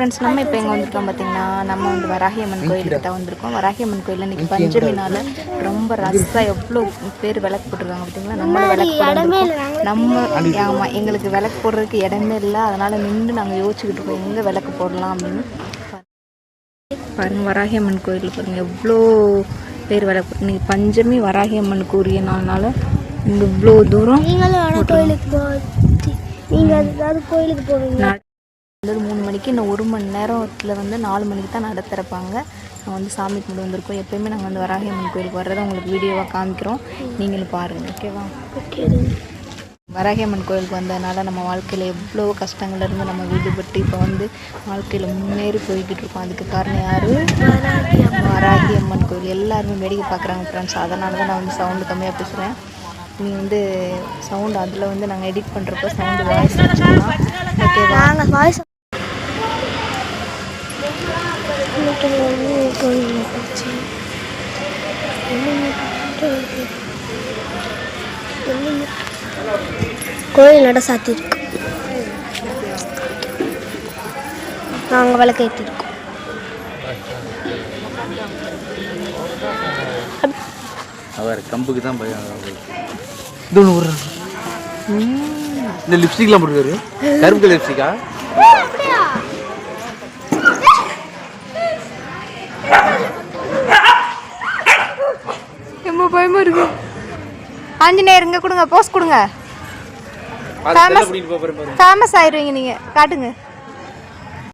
Friends நம்ம இப்போ எங்கே வந்திருக்கோம் பார்த்தீங்கன்னா நம்ம வந்து வராகியம்மன் கோயிலுக்கு தான் வந்திருக்கோம். வராகியம்மன் கோயிலில் இன்னைக்கு பஞ்சமி நாள் ரொம்ப ரஸ்ஸாக எவ்வளோ பேர் விளக்கு போட்டிருக்காங்க பார்த்தீங்களா நம்மளும் விளக்கு போட நம்ம ஆமாம் எங்களுக்கு விளக்கு போடுறதுக்கு இடமே இல்லை. அதனால் நின்று நாங்கள் யோசிச்சுக்கிட்டு இருக்கோம் எங்கே விளக்கு போடலாம் அப்படின்னு. பாருங்க வராகியம்மன் கோயில் பாருங்க எவ்வளோ பேர் விளக்கு போட்டு இன்னைக்கு பஞ்சமி வராகியம்மனுக்கு உரிய நாள்னால இங்கே இவ்வளோ தூரம் கோயிலுக்கு கோயிலுக்கு போவீங்க. வந்து மூணு மணிக்கு இன்னும் ஒரு மணி நேரத்தில் வந்து நாலு மணிக்கு தான் நட திறப்பாங்க. நான் வந்து சாமி கும்பிட்டு வந்திருக்கோம். எப்பயுமே நாங்கள் வந்து வராகியம்மன் கோயிலுக்கு வர்றதை உங்களுக்கு வீடியோவாக காமிக்கிறோம். நீங்களும் பாருங்கள் ஓகேவா ஓகே வராகியம்மன் கோயிலுக்கு வந்ததுனால நம்ம வாழ்க்கையில் எவ்வளோ கஷ்டங்கள்ல இருந்து நம்ம விடுபட்டு இப்போ வந்து வாழ்க்கையில் முன்னேறி போய்கிட்டு இருக்கோம். அதுக்கு காரணம் யார்? வராகியம்மன் கோயில். எல்லாருமே வேடிக்கை பார்க்குறாங்க ஃப்ரெண்ட்ஸ் அதனால தான் நான் வந்து சவுண்டு கம்மியாக பேசுகிறேன் நீ வந்து சவுண்டு அதில் வந்து நாங்கள் எடிட் பண்ணுறப்போ சவுண்டு வாய்ஸ் நாங்கள் வாய்ஸ் இன்னைக்கு வந்து கோயிலில் போச்சு கோயில் நட சாத்தியிருக்கு நாங்கள் விளக்கேற்றிருக்கோம் அவர் கம்புக்கு தான் பயம். இது ஒன்று இந்த லிப்ஸ்டிக்லாம் போட்டுருக்காரு. கருப்பு லிப்ஸ்டிக்கா பயமா இருக்கு. ஆஞ்சநேயர் இங்க கொடுங்க போஸ் கொடுங்க. பாருங்க ஃபேமஸ் ஆயிருவீங்க நீங்க. காட்டுங்க.